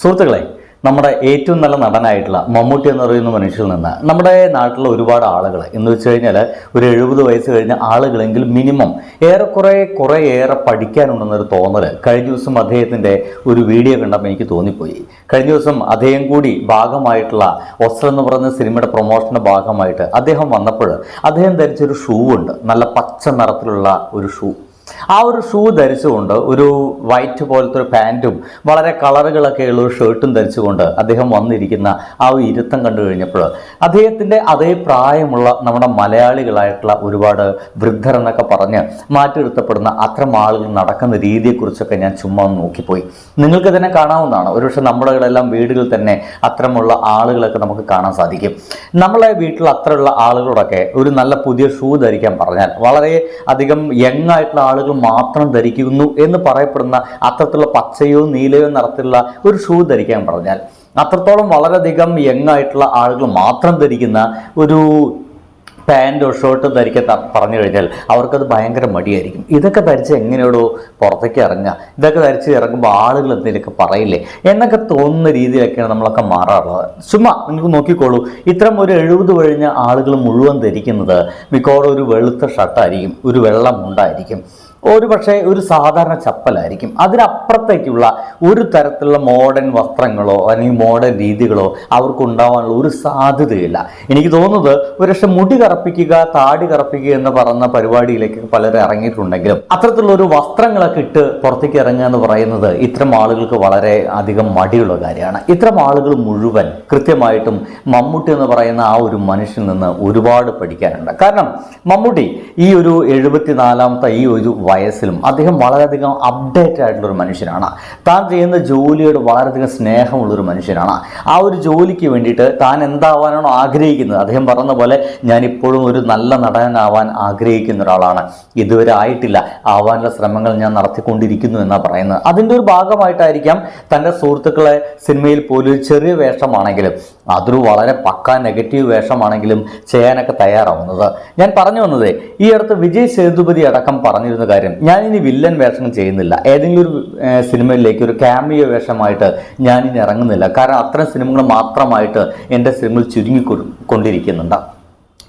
സുഹൃത്തുക്കളെ നമ്മുടെ ഏറ്റവും നല്ല നടനായിട്ടുള്ള മമ്മൂട്ടി എന്ന് പറയുന്ന മനുഷ്യരിൽ നിന്ന് നമ്മുടെ നാട്ടിലെ ഒരുപാട് ആളുകൾ എന്ന് വെച്ച് കഴിഞ്ഞാൽ ഒരു എഴുപത് വയസ്സ് കഴിഞ്ഞ ആളുകളെങ്കിൽ മിനിമം ഏറെക്കുറെ കുറേ ഏറെ പഠിക്കാനുണ്ടെന്നൊരു തോന്നൽ കഴിഞ്ഞ ദിവസം അദ്ദേഹത്തിന്റെ ഒരു വീഡിയോ കണ്ടപ്പോൾ എനിക്ക് തോന്നിപ്പോയി. കഴിഞ്ഞ ദിവസം അദ്ദേഹം കൂടി ഭാഗമായിട്ടുള്ള ഒസ്ത്ര എന്ന് പറയുന്ന സിനിമയുടെ പ്രൊമോഷന്റെ ഭാഗമായിട്ട് അദ്ദേഹം വന്നപ്പോൾ അദ്ദേഹം ധരിച്ചൊരു ഷൂ ഉണ്ട്. നല്ല പച്ച നിറത്തിലുള്ള ഒരു ഷൂ. ആ ഒരു ഷൂ ധരിച്ചുകൊണ്ട് ഒരു വൈറ്റ് പോലത്തെ ഒരു പാന്റും വളരെ കളറുകളൊക്കെ ഉള്ള ഒരു ഷർട്ടും ധരിച്ചുകൊണ്ട് അദ്ദേഹം വന്നിരിക്കുന്ന ആ ഒരു ഇരുത്തം കണ്ടു കഴിഞ്ഞപ്പോൾ അദ്ദേഹത്തിന്റെ അതേ പ്രായമുള്ള നമ്മുടെ മലയാളികളായിട്ടുള്ള ഒരുപാട് വൃദ്ധർ എന്നൊക്കെ പറഞ്ഞ് മാറ്റിരുത്തപ്പെടുന്ന അത്തരം ആളുകൾ നടക്കുന്ന രീതിയെക്കുറിച്ചൊക്കെ ഞാൻ ചുമ്മാ നോക്കിപ്പോയി. നിങ്ങൾക്ക് തന്നെ കാണാവുന്നതാണ്. ഒരുപക്ഷെ നമ്മുടെകളെല്ലാം വീടുകളിൽ തന്നെ അത്തരമുള്ള ആളുകളൊക്കെ നമുക്ക് കാണാൻ സാധിക്കും. നമ്മളെ വീട്ടിൽ അത്രയുള്ള ആളുകളോടൊക്കെ ഒരു നല്ല പുതിയ ഷൂ ധരിക്കാൻ പറഞ്ഞാൽ വളരെ അധികം യങ് ആയിട്ടുള്ള ആളുകൾ മാത്രം ധരിക്കുന്നു എന്ന് പറയപ്പെടുന്ന അത്തരത്തിലുള്ള പച്ചയോ നീലയോ നിറത്തിലുള്ള ഒരു ഷൂ ധരിക്കാൻ പറഞ്ഞാൽ അത്രത്തോളം വളരെയധികം യങ് ആയിട്ടുള്ള ആളുകൾ മാത്രം ധരിക്കുന്ന ഒരു പാന്റോ ഷർട്ടോ ധരിക്കാൻ പറഞ്ഞു കഴിഞ്ഞാൽ അവർക്കത് ഭയങ്കര മടിയായിരിക്കും. ഇതൊക്കെ ധരിച്ച് എങ്ങനെയോടോ പുറത്തേക്ക് ഇറങ്ങുക. ഇതൊക്കെ ധരിച്ച് ഇറങ്ങുമ്പോൾ ആളുകൾ എന്തെങ്കിലുമൊക്കെ പറയില്ലേ? എന്നൊക്കെ തോന്നുന്ന രീതിയിലൊക്കെയാണ് നമ്മളൊക്കെ മാറാറുള്ളത്. ചുമ്മാ നിങ്ങൾക്ക് നോക്കിക്കോളൂ. ഇത്തരം ഒരു എഴുപത് കഴിഞ്ഞ ആളുകൾ മുഴുവൻ ധരിക്കുന്നത് മിക്കവാറും ഒരു വെളുത്ത ഷർട്ടായിരിക്കും ഒരു വെള്ള മുണ്ടായിരിക്കും. ഒരു പക്ഷേ ഒരു സാധാരണ ചപ്പലായിരിക്കും. അതിനപ്പുറത്തേക്കുള്ള ഒരു തരത്തിലുള്ള മോഡേൺ വസ്ത്രങ്ങളോ അല്ലെങ്കിൽ മോഡേൺ രീതികളോ അവർക്ക് ഉണ്ടാവാനുള്ള ഒരു സാധ്യതയില്ല. എനിക്ക് തോന്നുന്നത് ഒരു പക്ഷെ മുടി കറപ്പിക്കുക താടി കറപ്പിക്കുക എന്ന് പറയുന്ന പരിപാടിയിലേക്ക് പലരും ഇറങ്ങിയിട്ടുണ്ടെങ്കിലും അത്തരത്തിലുള്ള ഒരു വസ്ത്രങ്ങളൊക്കെ ഇട്ട് പുറത്തേക്ക് ഇറങ്ങുക എന്ന് പറയുന്നത് ഇത്തരം ആളുകൾക്ക് വളരെ അധികം മടിയുള്ള കാര്യമാണ്. ഇത്തരം ആളുകൾ മുഴുവൻ കൃത്യമായിട്ടും മമ്മൂട്ടി എന്ന് പറയുന്ന ആ ഒരു മനുഷ്യനിൽ നിന്ന് ഒരുപാട് പഠിക്കാനുണ്ട്. കാരണം മമ്മൂട്ടി ഈ ഒരു എഴുപത്തിനാലാമത്തെ ഈ ഒരു വയസ്സിലും അദ്ദേഹം വളരെയധികം അപ്ഡേറ്റ് ആയിട്ടുള്ള ഒരു മനുഷ്യനാണ്. താൻ ചെയ്യുന്ന ജോലിയോട് വളരെയധികം സ്നേഹമുള്ളൊരു മനുഷ്യനാണ്. ആ ഒരു ജോലിക്ക് വേണ്ടിയിട്ട് താൻ എന്താവാനാണോ ആഗ്രഹിക്കുന്നത്. അദ്ദേഹം പറഞ്ഞ പോലെ ഞാൻ ഇപ്പോഴും ഒരു നല്ല നടനാവാൻ ആഗ്രഹിക്കുന്ന ഒരാളാണ്. ഇതുവരെ ആയിട്ടില്ല. ആവാനുള്ള ശ്രമങ്ങൾ ഞാൻ നടത്തിക്കൊണ്ടിരിക്കുന്നു എന്നാണ് പറയുന്നത്. അതിന്റെ ഒരു ഭാഗമായിട്ടായിരിക്കാം തന്റെ സുഹൃത്തുക്കളെ സിനിമയിൽ പോലും ചെറിയ വേഷമാണെങ്കിലും അതൊരു വളരെ പക്ക നെഗറ്റീവ് വേഷമാണെങ്കിലും ചെയ്യാനൊക്കെ തയ്യാറാവുന്നത്. ഞാൻ പറഞ്ഞു വന്നത് ഈ അടുത്ത് വിജയ് സേതുപതി അടക്കം പറഞ്ഞിരുന്ന കാര്യം ഞാൻ ഇനി വില്ലൻ വേഷം ചെയ്യുന്നില്ല. ഏതെങ്കിലും ഒരു സിനിമയിലേക്ക് ഒരു ക്യാമിയോ വേഷമായിട്ട് ഞാൻ ഇനി ഇറങ്ങുന്നില്ല. കാരണം അത്തരം സിനിമകൾ മാത്രമായിട്ട് എന്റെ സിനിമകൾ ചുരുങ്ങി കൊണ്ടിരിക്കുന്നുണ്ട്.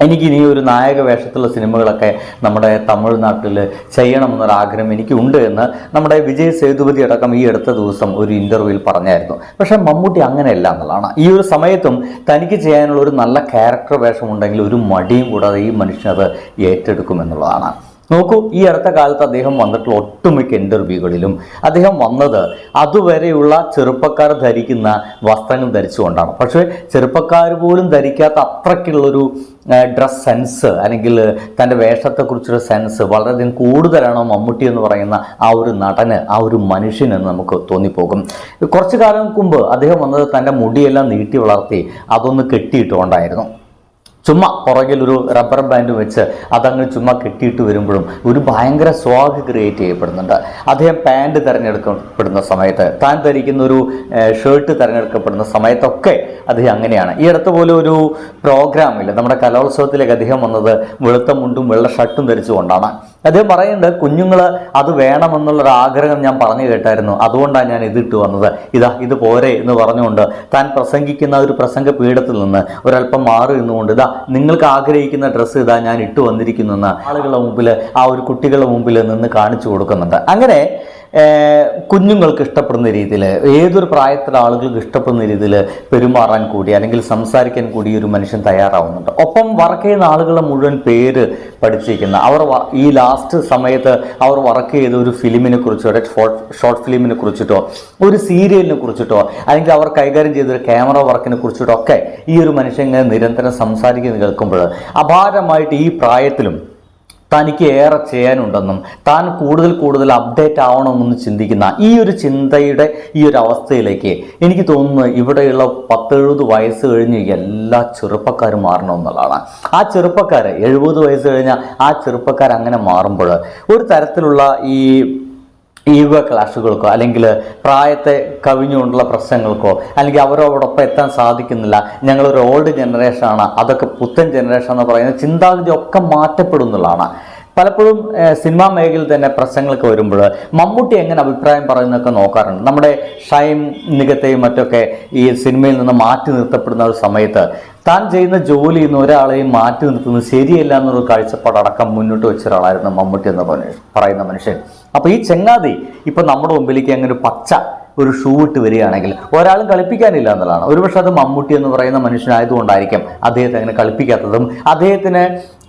എനിക്ക് ഇനി ഒരു നായക വേഷത്തിലുള്ള സിനിമകളൊക്കെ നമ്മുടെ തമിഴ്നാട്ടിൽ ചെയ്യണമെന്നൊരു ആഗ്രഹം എനിക്കുണ്ട് എന്ന് നമ്മുടെ വിജയ് സേതുപതി അടക്കം ഈ അടുത്ത ദിവസം ഒരു ഇന്റർവ്യൂവിൽ പറഞ്ഞായിരുന്നു. പക്ഷേ മമ്മൂട്ടി അങ്ങനെയല്ല എന്നുള്ളതാണ്. ഈ ഒരു സമയത്തും തനിക്ക് ചെയ്യാനുള്ള ഒരു നല്ല ക്യാരക്ടർ വേഷമുണ്ടെങ്കിൽ ഒരു മടിയും കൂടാതെ ഈ മനുഷ്യനത് ഏറ്റെടുക്കുമെന്നുള്ളതാണ്. നോക്കൂ ഈ അടുത്ത കാലത്ത് അദ്ദേഹം വന്നിട്ടുള്ള ഒട്ടുമിക്ക ഇന്റർവ്യൂകളിലും അദ്ദേഹം വന്നത് അതുവരെയുള്ള ചെറുപ്പക്കാർ ധരിക്കുന്ന വസ്ത്രങ്ങൾ ധരിച്ചുകൊണ്ടാണ്. പക്ഷേ ചെറുപ്പക്കാർ പോലും ധരിക്കാത്ത അത്രയ്ക്കുള്ളൊരു ഡ്രസ് സെൻസ് അല്ലെങ്കിൽ തന്റെ വേഷത്തെക്കുറിച്ചൊരു സെൻസ് വളരെയധികം കൂടുതലാണ് മമ്മൂട്ടി എന്ന് പറയുന്ന ആ ഒരു നടന് ആ ഒരു മനുഷ്യനെന്ന് നമുക്ക് തോന്നിപ്പോകും. കുറച്ചു കാലം മുമ്പ് അദ്ദേഹം വന്നത് തന്റെ മുടിയെല്ലാം നീട്ടി വളർത്തി അതൊന്ന് കെട്ടിയിട്ടുകൊണ്ടായിരുന്നു. ചുമ്മാ ഒരു റബ്ബർ ബാൻഡ് വെച്ച് അതങ്ങ് ചുമ്മാ കെട്ടിയിട്ട് വരുമ്പോഴും ഒരു ഭയങ്കര സ്വാഗ് ക്രിയേറ്റ് ചെയ്യപ്പെടുന്നുണ്ട്. അദ്ദേഹം പാന്റ് തിരഞ്ഞെടുക്കപ്പെടുന്ന സമയത്ത് താൻ ധരിക്കുന്ന ഒരു ഷർട്ട് തിരഞ്ഞെടുക്കപ്പെടുന്ന സമയത്തൊക്കെ അദ്ദേഹം അങ്ങനെയാണ്. ഈ അടുത്ത പോലെ ഒരു പ്രോഗ്രാമിൽ നമ്മുടെ കലോത്സവത്തിലേക്ക് അദ്ദേഹം വന്നത് വെളുത്ത മുണ്ടും വെള്ള ഷർട്ടും ധരിച്ചുകൊണ്ടാണ്. അദ്ദേഹം പറയുന്നുണ്ട് കുഞ്ഞുങ്ങൾ അത് വേണമെന്നുള്ളൊരു ആഗ്രഹം ഞാൻ പറഞ്ഞു കേട്ടായിരുന്നു. അതുകൊണ്ടാണ് ഞാൻ ഇതിട്ട് വന്നത്. ഇതാ ഇത് പോരെ എന്ന് പറഞ്ഞുകൊണ്ട് താൻ പ്രസംഗിക്കുന്ന ഒരു പ്രസംഗ പീഠത്തിൽ നിന്ന് ഒരല്പം മാറി നിന്നുകൊണ്ട് ഇതാ നിങ്ങൾക്ക് ആഗ്രഹിക്കുന്ന ഡ്രസ്സ് ഇതാ ഞാൻ ഇട്ടു വന്നിരിക്കുന്നു എന്ന് ആളുകളുടെ മുമ്പിൽ ആ ഒരു കുട്ടികളുടെ മുമ്പിൽ നിന്ന് കാണിച്ചു കൊടുക്കുന്നുണ്ട്. അങ്ങനെ കുഞ്ഞുങ്ങൾക്ക് ഇഷ്ടപ്പെടുന്ന രീതിയിൽ ഏതൊരു പ്രായത്തിലെ ആളുകൾക്ക് ഇഷ്ടപ്പെടുന്ന രീതിയിൽ പെരുമാറാൻ കൂടി അല്ലെങ്കിൽ സംസാരിക്കാൻ കൂടി ഒരു മനുഷ്യൻ തയ്യാറാവുന്നുണ്ട്. ഒപ്പം വർക്ക് ചെയ്യുന്ന ആളുകളുടെ മുഴുവൻ പേര് പഠിച്ചിരിക്കുന്ന അവർ ഈ ലാസ്റ്റ് സമയത്ത് അവർ വർക്ക് ചെയ്ത ഒരു ഫിലിമിനെ കുറിച്ചോ ഷോർട്ട് ഫിലിമിനെ കുറിച്ചിട്ടോ ഒരു സീരിയലിനെ കുറിച്ചിട്ടോ അല്ലെങ്കിൽ അവർ കൈകാര്യം ചെയ്തൊരു ക്യാമറ വർക്കിനെ കുറിച്ചിട്ടോ ഒക്കെ ഈ ഒരു മനുഷ്യൻ ഇങ്ങനെ നിരന്തരം സംസാരിക്കുന്നത് കേൾക്കുമ്പോൾ അപാരമായിട്ട് ഈ പ്രായത്തിലും തനിക്ക് ഏറെ ചെയ്യാനുണ്ടെന്നും താൻ കൂടുതൽ കൂടുതൽ അപ്ഡേറ്റ് ആവണമെന്ന് ചിന്തിക്കുന്ന ഈ ഒരു ചിന്തയുടെ ഈ ഒരു അവസ്ഥയിലേക്ക് എനിക്ക് തോന്നുന്നു ഇവിടെയുള്ള പത്തെഴുപത് വയസ്സ് കഴിഞ്ഞ് എല്ലാ ചെറുപ്പക്കാരും മാറണമെന്നുള്ളതാണ് ആ ചെറുപ്പക്കാർ എഴുപത് വയസ്സ് കഴിഞ്ഞാൽ ആ ചെറുപ്പക്കാർ അങ്ങനെ മാറുമ്പോൾ ഒരു തരത്തിലുള്ള ഈ ഈഗോ ക്ലാഷുകൾക്കോ അല്ലെങ്കിൽ പ്രായത്തെ കവിഞ്ഞുകൊണ്ടുള്ള പ്രശ്നങ്ങൾക്കോ അല്ലെങ്കിൽ അവരോടൊപ്പം എത്താൻ സാധിക്കുന്നില്ല. ഞങ്ങളൊരു ഓൾഡ് ജനറേഷനാണ് അതൊക്കെ പുത്തൻ ജനറേഷൻ എന്ന് പറയുന്ന ചിന്താഗതി ഒക്കെ മാറ്റപ്പെടുന്നുള്ളതാണ്. പലപ്പോഴും സിനിമാ മേഖലയിൽ തന്നെ പ്രശ്നങ്ങളൊക്കെ വരുമ്പോൾ മമ്മൂട്ടി എങ്ങനെ അഭിപ്രായം പറയുന്നതൊക്കെ നോക്കാറുണ്ട്. നമ്മുടെ ഷൈം നികത്തെയും മറ്റൊക്കെ ഈ സിനിമയിൽ നിന്ന് മാറ്റി നിർത്തപ്പെടുന്ന ഒരു സമയത്ത് താൻ ചെയ്യുന്ന ജോലിയിൽ നിന്ന് ഒരാളെയും മാറ്റി നിർത്തുന്നത് ശരിയല്ല എന്നൊരു കാഴ്ചപ്പാടടക്കം മുന്നോട്ട് വെച്ച ഒരാളായിരുന്നു മമ്മൂട്ടി എന്ന് പറയുന്ന മനുഷ്യൻ. അപ്പോൾ ഈ ചെങ്ങാതി ഇപ്പം നമ്മുടെ മുമ്പിലേക്ക് അങ്ങനെ പച്ച ഒരു ഷൂ ഇട്ട് വരികയാണെങ്കിൽ ഒരാളും കളിപ്പിക്കാനില്ല എന്നുള്ളതാണ്. ഒരുപക്ഷെ അത് മമ്മൂട്ടി എന്ന് പറയുന്ന മനുഷ്യനായതുകൊണ്ടായിരിക്കും അദ്ദേഹത്തെ അങ്ങനെ കളിപ്പിക്കാത്തതും. അദ്ദേഹത്തിന്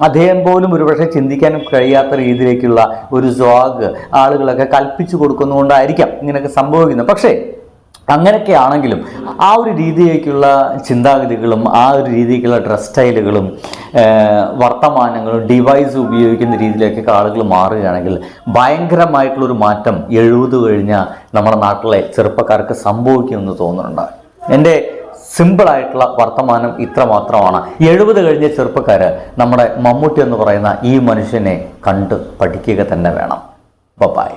അദ്ദേഹം പോലും ഒരുപക്ഷെ ചിന്തിക്കാനും കഴിയാത്ത രീതിയിലേക്കുള്ള ഒരു സ്വാഗ് ആളുകളൊക്കെ കൽപ്പിച്ചു കൊടുക്കുന്നതുകൊണ്ടായിരിക്കാം ഇങ്ങനെയൊക്കെ സംഭവിക്കുന്നത്. പക്ഷേ അങ്ങനെയൊക്കെ ആണെങ്കിലും ആ ഒരു രീതിയിലേക്കുള്ള ചിന്താഗതികളും ആ ഒരു രീതിക്കുള്ള ഡ്രസ് സ്റ്റൈലുകളും വർത്തമാനങ്ങളും ഡിവൈസ് ഉപയോഗിക്കുന്ന രീതിയിലേക്കൊക്കെ ആളുകൾ മാറുകയാണെങ്കിൽ ഭയങ്കരമായിട്ടുള്ളൊരു മാറ്റം എഴുപത് കഴിഞ്ഞ നമ്മുടെ നാട്ടിലെ ചെറുപ്പക്കാർക്ക് സംഭവിക്കുമെന്ന് തോന്നുന്നുണ്ട്. എന്റെ സിമ്പിളായിട്ടുള്ള വർത്തമാനം ഇത്ര മാത്രമാണ് എഴുപത് കഴിഞ്ഞ ചെറുപ്പക്കാർ നമ്മുടെ മമ്മൂട്ടി എന്ന് പറയുന്ന ഈ മനുഷ്യനെ കണ്ട് പഠിക്കുക തന്നെ വേണം. ബൈ